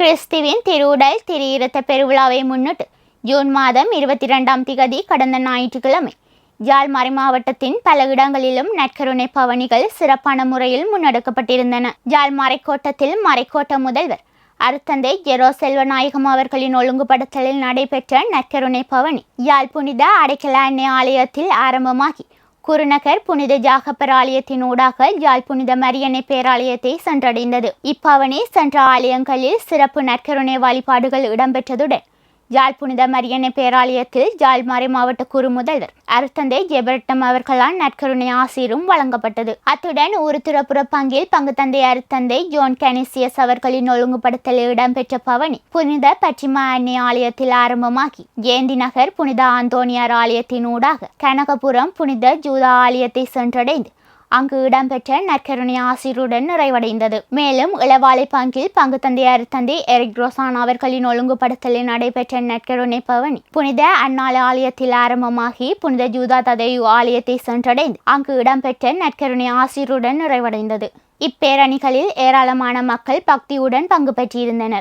கிறிஸ்துவின் திருவுடல் திரியிரத்த பெருவிழாவை முன்னிட்டு ஜூன் மாதம் இருபத்தி இரண்டாம் திகதி கடந்த ஞாயிற்றுக்கிழமை யாழ் மறைமாவட்டத்தின் பல இடங்களிலும் நற்கருணை பவனிகள் சிறப்பான முறையில் முன்னெடுக்கப்பட்டிருந்தன. யாழ் மறைக்கோட்டத்தில் மறைக்கோட்ட முதல்வர் அருத்தந்தை ஜெரோ செல்வநாயகம் அவர்களின் ஒழுங்குபடுத்தலில் நடைபெற்ற நற்கருணை பவனி யாழ் புனித அடைக்கல அன்னை ஆலயத்தில் ஆரம்பமாகி குருநகர் புனித ஜாகப்பர் ஆலயத்தின் ஊடாக யாழ் புனித மரியன்னை பேராலயத்தை சென்றடைந்தது. இப்பவனி சென்ற ஆலயங்களில் சிறப்பு நற்கருணை வழிபாடுகள் இடம்பெற்றதுடன் ஜாழ் புனித மரியன்னை பேராலயத்தில் யாழ் மாவட்ட குரு முதல்வர். அருத்தந்தை ஜெபரட்டம் அவர்களால் நற்கருணை ஆசீரும் வழங்கப்பட்டது. அத்துடன் ஒரு பங்கில் பங்கு தந்தை அருத்தந்தை ஜோன் கனிசியஸ் அவர்களின் ஒழுங்குபடுத்தலில் இடம்பெற்ற பவனி புனித பச்சிமா அன்னை ஆலயத்தில் ஆரம்பமாகி ஜெயந்தி நகர் புனித ஆந்தோனியார் ஆலயத்தின் ஊடாக கனகபுரம் புனித ஜூதா ஆலயத்தை சென்றடைந்து அங்கு இடம்பெற்ற நற்கருணை ஆசிரியருடன் நிறைவடைந்தது. மேலும் இளவாலை பங்கில் பங்கு தந்தையார் தந்தை எரிக் ரோசான் அவர்களின் ஒழுங்குபடுத்தலில் நடைபெற்ற நற்கருணை பவனி புனித அன்னாள் ஆலயத்தில் ஆரம்பமாகி புனித ஜூதா ததையு ஆலயத்தை சென்றடைந்து அங்கு இடம்பெற்ற நற்கருணை ஆசிரியருடன் நிறைவடைந்தது. இப்பேரணிகளில் ஏராளமான மக்கள் பக்தியுடன் பங்கு பெற்றிருந்தனர்.